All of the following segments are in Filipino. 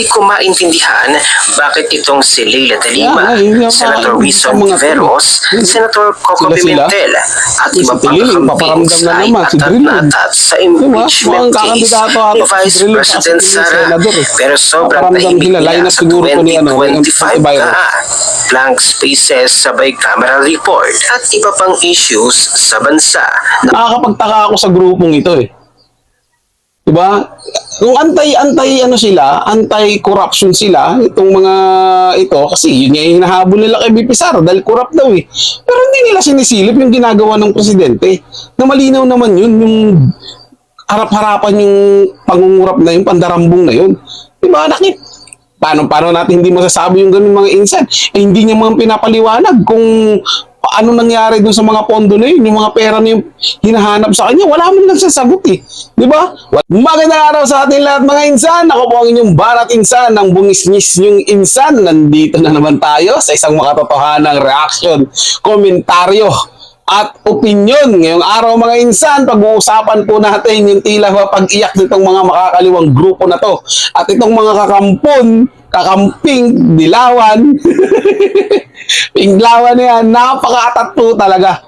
Hindi ko maintindihan bakit itong si Leila de Lima, Yeah, nga pa, Senator Wilson sa to. Senator Coco. Pimentel, at iba pang na ay naman, si Drilon. atat sa Diba? impeachment Mukhang case ni Vice President sa Sara. eh. Pero sobrang tahimik nila, line nila up sa siguro po ni, ano, yung 2025 antivirus. ka. Blank spaces sabay camera report at iba pang issues sa bansa na Nakakapagtaka ako sa grupong ito eh. Diba? Kung anti-anti ano sila, anti-corruption sila, itong mga ito, kasi yun nga yung hinahabol nila kay BP Sara dahil corrupt daw eh. Pero hindi nila sinisilip yung ginagawa ng presidente. Na malinaw naman yun, yung harap-harapan yung pangungurap na yun, pandarambong na yun. Diba? Nakit, paano, paano natin hindi masasabi yung ganun mga insan? Eh, hindi niya mga pinapaliwanag kung paano nangyari dun sa mga pondo na yun, yung mga pera na yung hinahanap sa kanya, wala man lang sasagot eh. Di ba? Magandang araw sa ating lahat mga insan. Ako po ang inyong barat insan ng bungis-ngis yung insan. Nandito na naman tayo sa isang makatotohanang reaction, komentaryo at opinion. Ngayong araw mga insan, pag-uusapan po natin yung tila pag-iyak nitong mga makakaliwang grupo na to. At itong mga kakampon, kakamping, dilawan, pinglawan na yan, napaka-atat po talaga.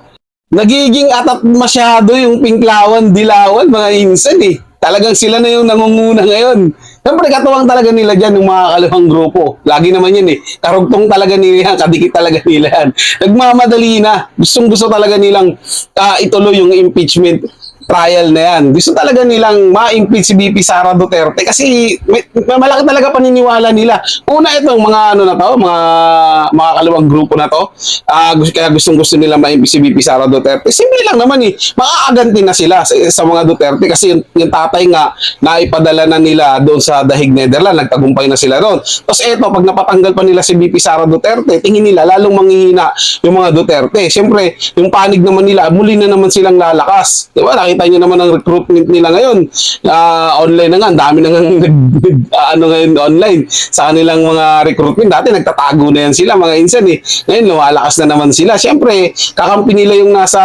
Nagiging atat masyado yung pinklawan, dilawan, mga insan eh. Talagang sila na yung nangunguna ngayon. Siyempre, katuwang talaga nila dyan yung mga kalawang grupo. Lagi naman yan eh. Karugtong talaga nila yan, kadikit talaga nila yan. Nagmamadali na. Gustong gusto talaga nilang ah, ituloy yung impeachment trial na yan. Gusto talaga nilang ma-impeach si BP Sara Duterte kasi may, malaki talaga paniniwala nila. Una itong mga ano na to, mga mga kalawang grupo na to. Ah, gusto kaya gustong gusto nila ma-impeach si BP Sara Duterte. Simple lang naman eh. Makakaganti na sila sa, sa mga Duterte kasi yung, yung tatay nga naipadala na nila doon sa Dahig Netherlands, nagtagumpay na sila doon. Tapos eto, pag napatanggal pa nila si BP Sara Duterte, tingin nila lalong manghihina yung mga Duterte. Siyempre, yung panig naman nila, muli na naman silang lalakas. Di ba? Nakita nyo naman ang recruitment nila ngayon. Ah, online na nga, ang dami na nga nag, nag- ah, ano ngayon online sa kanilang mga recruitment. Dati nagtatago na yan sila, mga insan eh. Ngayon, lumalakas na naman sila. Siyempre, kakampi nila yung nasa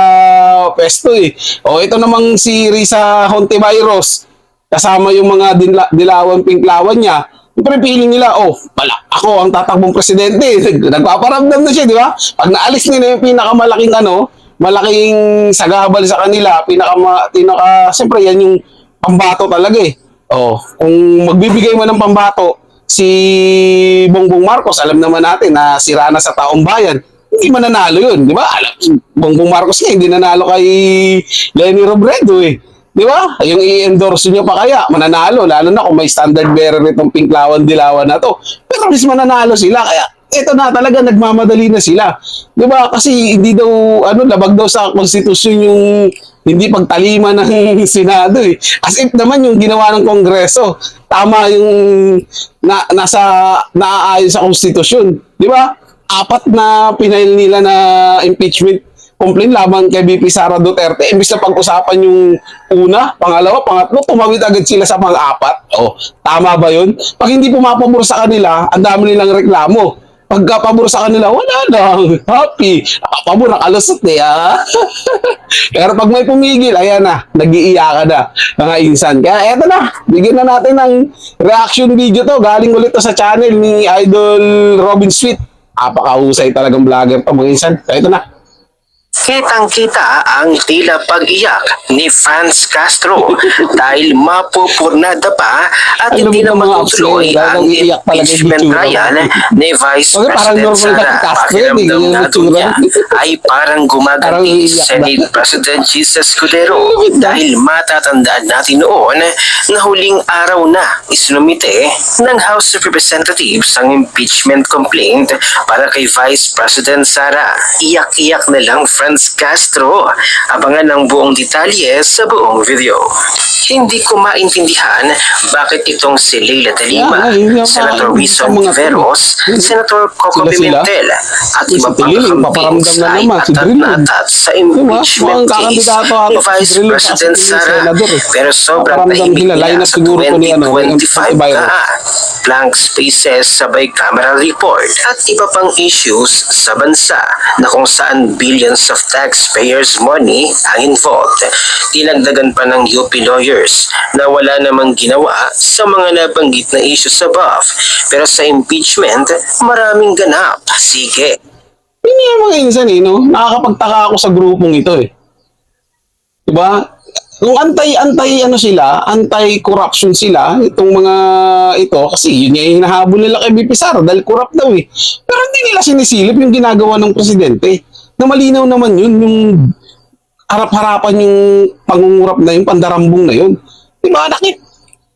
pwesto eh. O ito namang si Risa Hontivirus, kasama yung mga dinla, dilawan pinklawan niya, Siyempre, feeling nila, oh, pala, ako ang tatakbong presidente. Nagpaparamdam na siya, di ba? Pag naalis nila yung pinakamalaking ano, malaking sagabal sa kanila, pinaka, pinaka, siyempre, yan yung pambato talaga eh. Oh, kung magbibigay mo ng pambato, si Bongbong Marcos, alam naman natin na sira na sa taong bayan, hindi mananalo yun, di ba? Alam, Bongbong Marcos nga, hindi nanalo kay Lenny Robredo eh. Di ba? Yung i-endorse nyo pa kaya, mananalo. Lalo na kung may standard bearer nitong pinklawan-dilawan na to. Pero least mananalo sila. Kaya ito na talaga, nagmamadali na sila. Di ba? Kasi hindi daw, ano, labag daw sa konstitusyon yung hindi pagtalima ng Senado eh. As if naman yung ginawa ng Kongreso, tama yung na, nasa, naaayon sa konstitusyon. Di ba? Apat na pinail nila na impeachment complaint laban kay BP Sara Duterte. Imbis na pag-usapan yung una, pangalawa, pangatlo, tumawid agad sila sa pang-apat. Oh, tama ba yun? Pag hindi pumapabor sa kanila, ang dami nilang reklamo. Pagka pabor sa kanila, wala lang. Happy. Nakapabor, nakalusot eh, ah. Pero pag may pumigil, ayan na, nag-iiyakan na, mga insan. Kaya eto na, bigyan na natin ng reaction video to. Galing ulit to sa channel ni Idol Robin Sweet. Apakahusay talagang vlogger to, mga insan. Kaya ito na. Kitang-kita ang tila pag-iyak ni Franz Castro dahil mapupurnada pa at Alam hindi na matutuloy ang impeachment trial ni Vice parang President normal na si Sara. Pakiramdam yung na itsura. niya ay parang gumaganti. Senate President Jesus na. dahil matatandaan natin noon na huling araw na isinumite ng House of Representatives ang impeachment complaint para kay Vice President Sara. Iyak-iyak na lang Franz Castro. Abangan ang buong detalye sa buong video. Hindi ko maintindihan bakit itong si Leila de Lima, Yeah, Senator Wilson sa. Tiveros. Senator Coco. Pimentel, at iba pang na ay si Drilon. atat-atat sa impeachment case ni Vice President Sara. Pero sobrang tahimik up sa siguro po ni, ano, yung 2025 antivirus. ka. Blank spaces sabay camera report at iba pang issues sa bansa na kung saan billions of taxpayers' money ang involved. Dinagdagan pa ng UP lawyers na wala namang ginawa sa mga nabanggit na issues above. Pero sa impeachment, maraming ganap. Sige. Yun yung mga insan eh, no? Nakakapagtaka ako sa grupong ito eh. Diba? Kung antay-antay ano sila, anti-corruption sila, itong mga ito, kasi yun yung hinahabol nila kay BP Sara dahil corrupt daw eh. Pero hindi nila sinisilip yung ginagawa ng presidente. Na malinaw naman yun, yung harap-harapan yung pangungurap na yun, pandarambong na yun. Diba, nakit?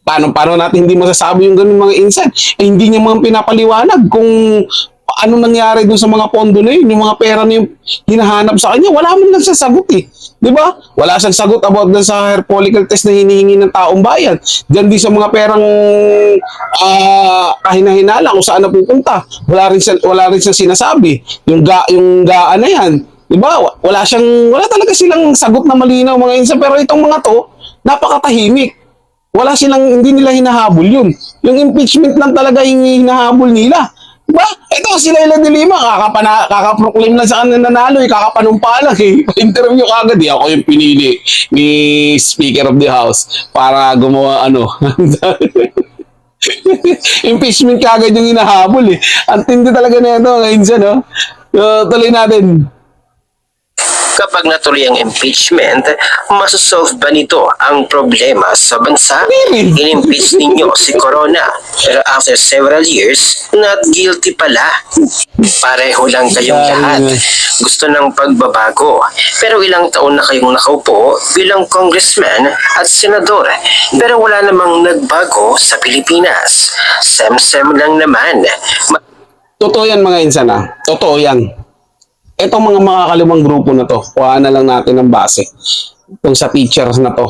Paano, paano natin hindi masasabi yung ganun mga insan? Eh, hindi niya mga pinapaliwanag kung ano nangyari dun sa mga pondo na yun, yung mga pera na yung hinahanap sa kanya, wala man lang siya sagot eh. Di ba? Wala siyang sagot about dun sa hair follicle test na hinihingi ng taong bayan. Diyan din sa mga perang ah kahinahinala kung saan napupunta. Wala rin siya, wala rin siya sinasabi. Yung ga, yung gaan na yan. Di ba? Wa- Wala siyang, wala talaga silang sagot na malinaw mga insa. Pero itong mga to, napakatahimik. Wala silang, hindi nila hinahabol yun. Yung impeachment lang talaga yung hinahabol nila. Diba? Ito, sila ilan de Lima, kakapana, kakaproclaim lang sa kanila nanalo, eh, kakapanumpa lang eh. Interview kagad, eh. ako yung pinili ni Speaker of the House para gumawa ano. Impeachment kagad yung hinahabol eh. Ang tindi talaga na ito, ngayon siya, no? So, tuloy natin. Kapag natuloy ang impeachment, masosolve ba nito ang problema sa bansa? In-impeach ninyo si Corona. Pero after several years, not guilty pala. Pareho lang kayong lahat. Gusto ng pagbabago. Pero ilang taon na kayong nakaupo bilang congressman at senador. Pero wala namang nagbago sa Pilipinas. Sem-sem lang naman. Ma- Totoo yan mga insan ah. Totoo yan. Itong mga makakalimang grupo na to, kuha na lang natin ng base. Itong sa teachers na to.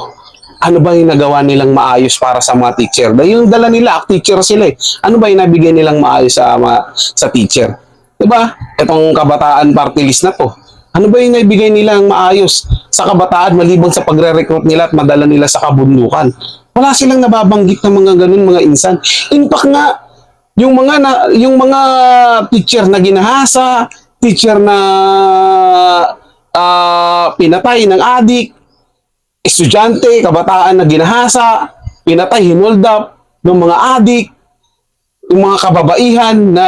Ano ba yung nagawa nilang maayos para sa mga teacher? Dahil yung dala nila, teacher sila eh. Ano ba yung nabigay nilang maayos sa, mga, sa teacher? Diba? Itong kabataan party list na to. Ano ba yung naibigay nilang maayos sa kabataan maliban sa pagre-recruit nila at madala nila sa kabundukan? Wala silang nababanggit ng mga ganun mga insan. In fact nga, yung mga na, yung mga teacher na ginahasa, teacher na ah, pinatay ng adik, estudyante, kabataan na ginahasa, pinatay, hinold up ng mga adik, yung mga kababaihan na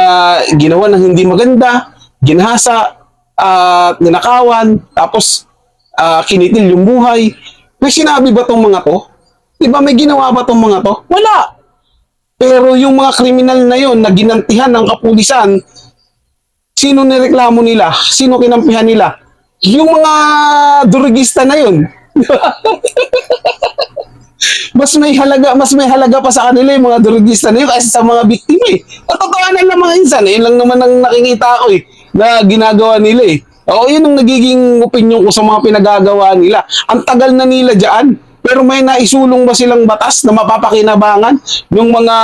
ginawa ng hindi maganda, ginahasa, at ninakawan, tapos ah, kinitil yung buhay. May sinabi ba tong mga to? Di ba may ginawa ba tong mga to? Wala. Pero yung mga kriminal na yon na ginantihan ng kapulisan, sino nireklamo nila? Sino kinampihan nila? Yung mga durugista na yun. mas may halaga, mas may halaga pa sa kanila yung mga durugista na yun kaysa sa mga biktima eh. Katotohanan lang mga insan eh. Yun lang naman ang nakikita ko eh, na ginagawa nila eh. Oo, yun ang nagiging opinion ko sa mga pinagagawa nila. Ang tagal na nila dyan. Pero may naisulong ba silang batas na mapapakinabangan yung mga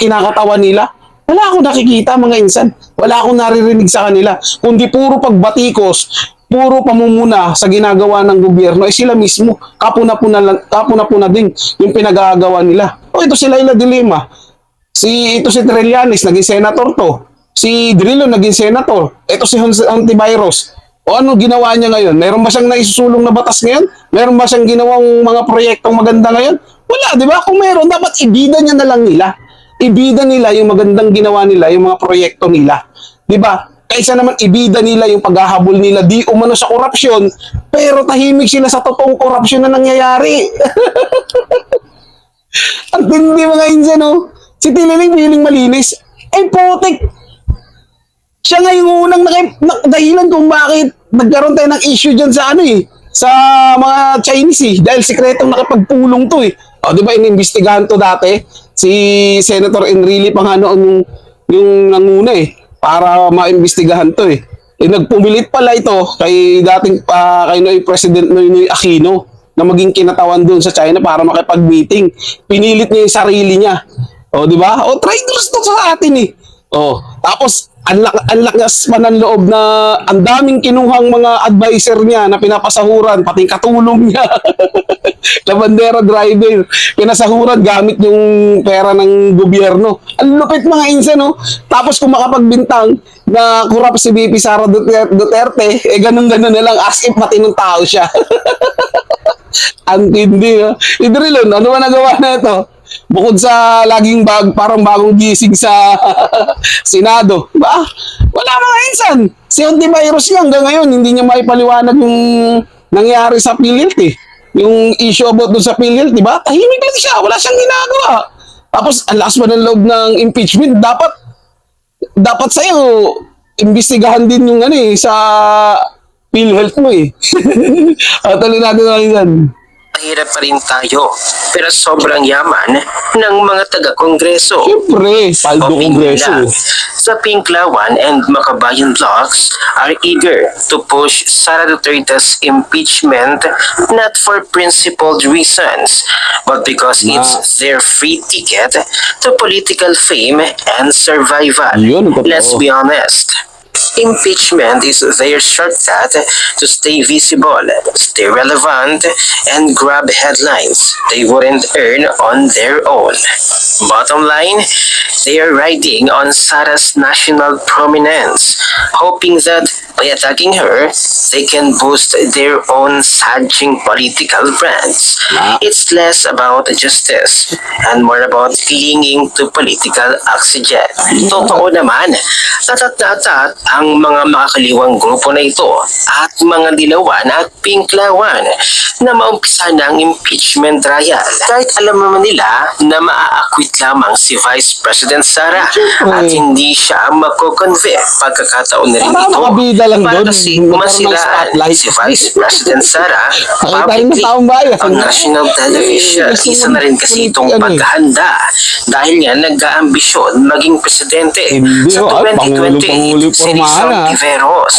kinakatawan nila? Wala akong nakikita mga insan. Wala akong naririnig sa kanila. Kundi puro pagbatikos, puro pamumuna sa ginagawa ng gobyerno, eh sila mismo, kapuna-puna, kapuna-puna din yung pinagagawa nila. O ito sila ila dilema. Si ito si Trillanes, naging senator to. Si Drillo naging senator. Ito si Antivirus. O ano ginawa niya ngayon? Meron ba siyang naisusulong na batas ngayon? Meron ba siyang ginawang mga proyektong maganda ngayon? Wala, di ba? Kung meron, dapat ibida niya na lang nila. Ibida nila yung magandang ginawa nila, yung mga proyekto nila. Di ba? Kaysa naman ibida nila yung paghahabol nila di umano sa korupsyon, pero tahimik sila sa totoong korupsyon na nangyayari. Ang tindi mga insan, no? Si Tililing piling malinis. Eh, putik! Siya nga unang naki, na, dahilan kung bakit nagkaroon tayo ng issue dyan sa ano eh, sa mga Chinese eh, dahil sikretong nakipagpulong to eh. O, di ba, inimbestigahan to dati, si Senator Enrile pa nga noon yung, yung nanguna eh, para maimbestigahan to eh. Eh, nagpumilit pala ito kay dating pa kay Noy President Noynoy Aquino na maging kinatawan doon sa China para makipag-meeting. Pinilit niya yung sarili niya. O, di ba? O, traitors to sa atin eh. O, tapos, ang, lak- ang lakas pa ng loob na ang daming kinuhang mga advisor niya na pinapasahuran, pati katulong niya. Labandera driver, pinasahuran gamit yung pera ng gobyerno. Ang lupit mga insa, no? Tapos kung makapagbintang na kurap si BP Sara Duter- Duterte, eh ganun-ganun na lang as if matinong tao siya. Ang tindi, ha? Idrilon, ano ba nagawa na ito? Bukod sa laging bag, parang bagong gising sa Senado. Ba? Wala mga insan. Si Ontivirus nga hanggang ngayon, hindi niya maipaliwanag yung nangyari sa PhilHealth eh. Yung issue about dun sa PhilHealth, di ba? Tahimik lang siya. Wala siyang ginagawa. Tapos, ang lakas pa ng loob ng impeachment. Dapat, dapat sa'yo, imbestigahan din yung ano eh, sa PhilHealth mo eh. At natin insan. Mahirap pa rin tayo, pero sobrang yaman ng mga taga-kongreso. Siyempre, paldo Hoping kongreso. nila sa Pinklawan and Makabayan blocks are eager to push Sara Duterte's impeachment not for principled reasons, but because Ma- it's their free ticket to political fame and survival. Yun. Let's be honest. Impeachment is their shortcut to stay visible, stay relevant, and grab headlines they wouldn't earn on their own. Bottom line, they are riding on Sarah's national prominence, hoping that by attacking her, they can boost their own sadging political brands. It's less about justice and more about clinging to political oxygen. Totoo naman, tatat na tatat ang mga makakaliwang grupo na ito at mga dilawan at pinklawan na maumpisa ng impeachment trial. Kahit alam naman nila na maa-acquit lamang si Vice President Sara at hindi siya magko-convict pagkakataon na rin ito para kasi masiraan si Vice President Sara publicly ang national television. Isa na rin kasi itong eh. paghahanda dahil nga nag-aambisyon maging presidente sa oh, ay, 2028 Pangulo, ah. Tiveros.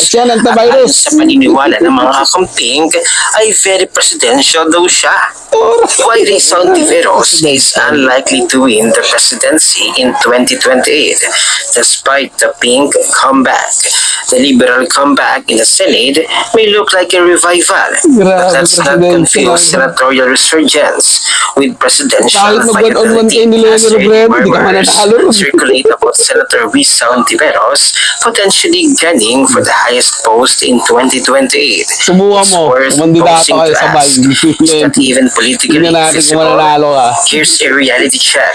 Ayon sa paniniwala ng mga kakamping ay very presidential daw siya. Why Rizal Tiveros is unlikely to win the presidency in 2028 despite the pink comeback. The liberal comeback in the Senate may look like a revival, but let's not presidential. confuse senatorial resurgence with presidential Kahit mag one-on-one kayo ni Leo as early Robredo, di ka murmurs mananalo circulate about Senator Rizal Tiveros potentially gunning for the highest post in 2028. Subukan It's worth posing to ask, Is that even politically Tingnan natin kung mananalo ka. Here's a reality check.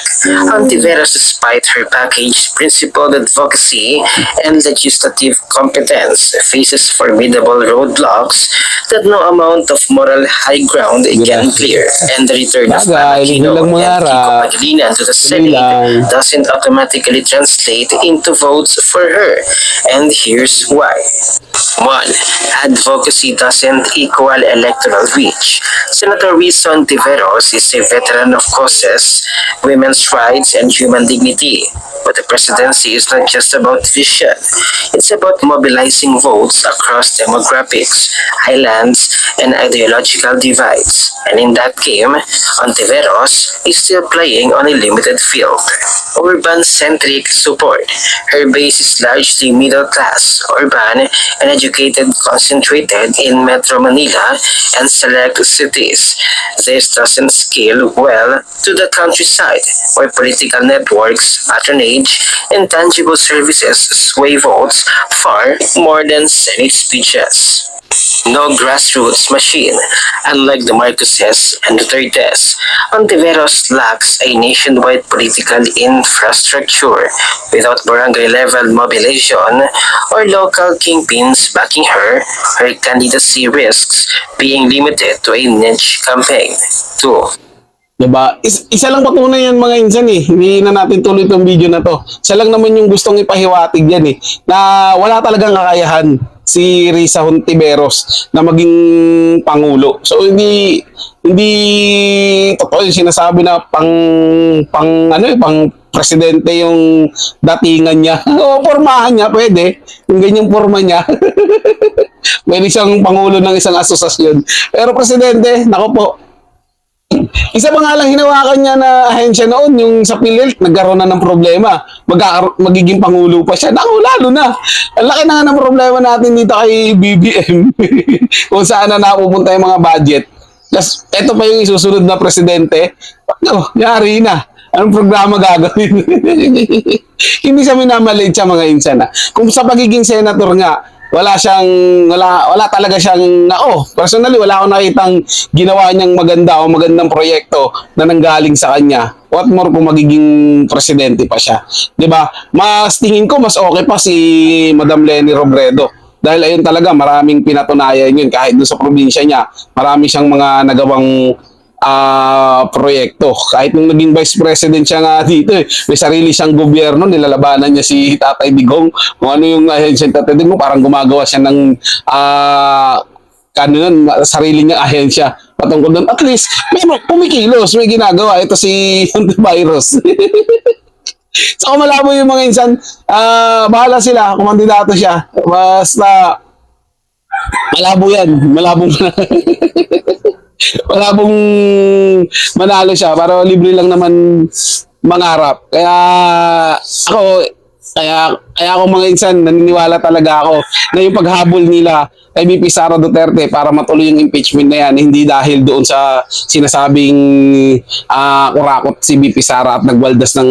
Antiveros, despite her package, principled advocacy, and legislative competence, faces formidable roadblocks that no amount of moral high ground can Grabe. clear. And the return of mga and Kiko harap. Pangilinan to the Senate doesn't automatically translate into votes for her. And here's why. One, advocacy doesn't equal electoral reach. Senator Wilson Tiveros is a veteran of causes, women's rights, and human dignity. But the presidency is not just about vision. It's about mobilizing votes across demographics, islands, and ideological divides. And in that game, Ontiveros is still playing on a limited field. Urban-centric support. Her base is largely middle class, urban, and educated concentrated in Metro Manila and select cities. This doesn't scale well to the countryside, where political networks, patronage, and tangible services sway votes far more than Senate speeches. No grassroots machine, unlike the Marcoses and Dutertes. Ontiveros lacks a nationwide political infrastructure without barangay-level mobilization or local kingpins backing her. Her candidacy risks being limited to a niche campaign. 2. Diba? Is, isa lang patunay yan mga insan eh. Hindi na natin tuloy itong video na to. Isa lang naman yung gustong ipahiwatig yan eh. Na wala talagang kakayahan si Risa Hontiveros na maging pangulo. So hindi hindi totoo yung sinasabi na pang pang ano eh, pang presidente yung datingan niya. o pormahan niya pwede. Yung ganyang porma niya. pwede siyang pangulo ng isang asosasyon. Pero presidente, nako po, Isa pa nga lang hinawakan niya na ahensya noon, yung sa PhilHealth, nagkaroon na ng problema. Magkakar- magiging pangulo pa siya. Naku, lalo na. Ang laki na nga ng problema natin dito kay BBM. Kung saan na napupunta yung mga budget. Tapos, eto pa yung isusunod na presidente. No, yari na. Anong programa gagawin? Hindi siya minamalit siya mga insan. ah. Kung sa pagiging senator nga, wala siyang wala wala talaga siyang na oh personally wala akong nakitang ginawa niyang maganda o magandang proyekto na nanggaling sa kanya. What more kung magiging presidente pa siya? 'di ba mas tingin ko mas okay pa si Madam Lenny Robredo. Dahil ayun talaga maraming pinatunayan yun. Kahit doon sa probinsya niya marami siyang mga nagawang ah proyekto. Kahit nung naging vice president siya nga dito, eh, may sarili siyang gobyerno, nilalabanan niya si Tatay Digong. Kung ano yung ahensya ng Tatay Digong, parang gumagawa siya ng ah ano yun, sarili niyang ahensya patungkol doon. At least, may pumikilos, may ginagawa. Ito si virus. So malabo yung mga insan, ah bahala sila, kung kandidato siya. Basta, malabo yan. Malabong malabong manalo siya. Para libre lang naman mangarap. Kaya ako, kaya, kaya ako mga insan, naniniwala talaga ako na yung paghabol nila kay BP Sara Duterte para matuloy yung impeachment na yan, hindi dahil doon sa sinasabing ah kurakot si BP Sara at nagwaldas ng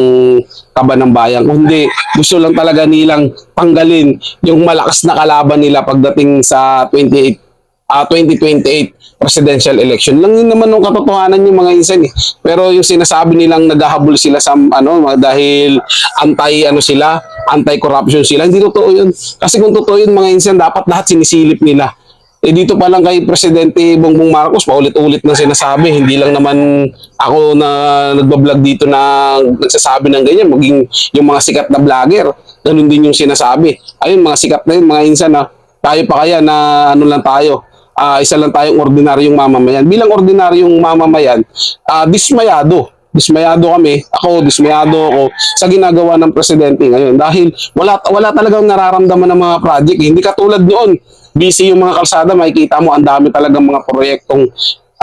kaba ng bayan. Kundi gusto lang talaga nilang tanggalin yung malakas na kalaban nila pagdating sa 28 ah 2028 presidential election. Lang yun naman nung katotohanan yung mga insan eh. Pero yung sinasabi nilang naghahabol sila sa ano dahil anti ano sila, anti-corruption sila. Hindi totoo yun. Kasi kung totoo yun mga insan, dapat lahat sinisilip nila. Eh dito pa lang kay Presidente Bongbong Marcos, paulit-ulit na sinasabi. Hindi lang naman ako na nagbablog dito na nagsasabi ng ganyan. Maging yung mga sikat na vlogger, ganun din yung sinasabi. Ayun, mga sikat na yun, mga insan na tayo pa kaya na ano lang tayo, ah, isa lang tayong ordinaryong mamamayan. Bilang ordinaryong mamamayan, ah, dismayado. Dismayado kami. Ako, dismayado ako sa ginagawa ng presidente ngayon. Dahil wala, wala talagang nararamdaman ng mga project. Hindi katulad noon. Busy yung mga kalsada, makikita mo ang dami talagang mga proyektong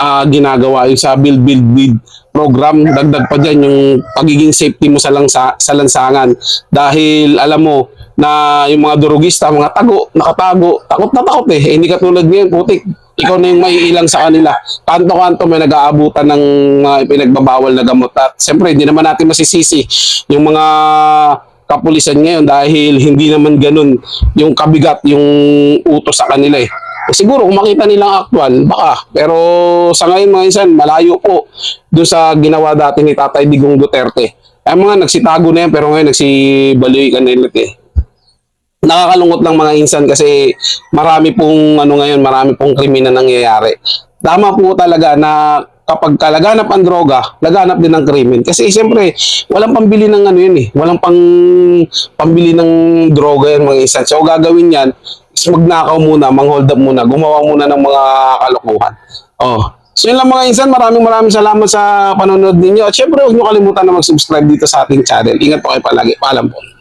ah, ginagawa yung sa Build Build Build program. Dagdag pa dyan yung pagiging safety mo sa, langsa, sa lansangan. Dahil alam mo, na yung mga durugista, mga tago, nakatago, takot na takot eh. eh hindi katulad ngayon, putik, ikaw na yung may ilang sa kanila. Kanto-kanto may nag-aabutan ng mga pinagbabawal na gamot. At siyempre, hindi naman natin masisisi yung mga kapulisan ngayon dahil hindi naman ganun yung kabigat, yung utos sa kanila eh. Eh, Siguro kung makita nilang actual, baka. Pero sa ngayon mga insan, malayo po doon sa ginawa dati ni Tatay Digong Duterte. Ay mga nagsitago na yan pero ngayon nagsibaloy ka ulit eh nakakalungkot lang mga insan kasi marami pong ano ngayon, marami pong krimen na nangyayari. Tama po talaga na kapag kalaganap ang droga, laganap din ang krimen. Kasi siyempre, walang pambili ng ano yun eh. Walang pang pambili ng droga yan mga insan. So gagawin yan, is magnakaw muna, manghold up muna, gumawa muna ng mga kalokohan. Oh. So yun lang mga insan, maraming maraming salamat sa panonood ninyo. At syempre, huwag nyo kalimutan na mag-subscribe dito sa ating channel. Ingat po kayo palagi. Paalam po.